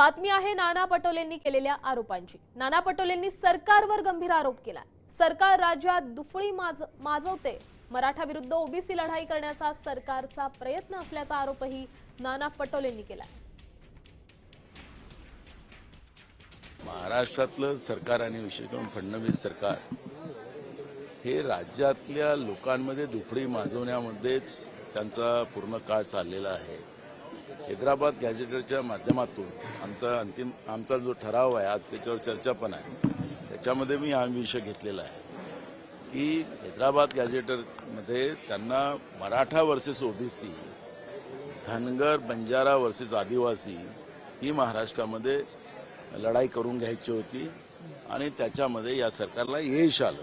बातमी आहे नाना पटोलेंनी केलेल्या आरोपांची. नाना पटोलेंनी सरकारवर गंभीर आरोप केला सरकार राज्यात दुफळी माज माजवते. मराठा विरुद्ध ओबीसी लढाई करण्याचा सरकारचा प्रयत्न असल्याचा आरोपही नाना पटोलेंनी केला महाराष्ट्रातलं सरकार आणि विशेष करून फडणवीस सरकार हे राज्यातल्या लोकांमध्ये दुफळी माजवण्यामध्येच त्यांचा पूर्ण काळ चाललेला आहे. हैदराबाद गॅझेटरच्या माध्यमातून आमचा अंतिम आमचा जो ठराव आहे आज त्याच्यावर चर्चा पण आहे. त्याच्यामध्ये मी हा विषय घेतलेला आहे की हैदराबाद गॅझेटरमध्ये त्यांना Maratha versus OBC Dhangar Banjara versus Adivasi ही महाराष्ट्रामध्ये लढाई करून घ्यायची होती आणि त्याच्यामध्ये या सरकारला यश आलं.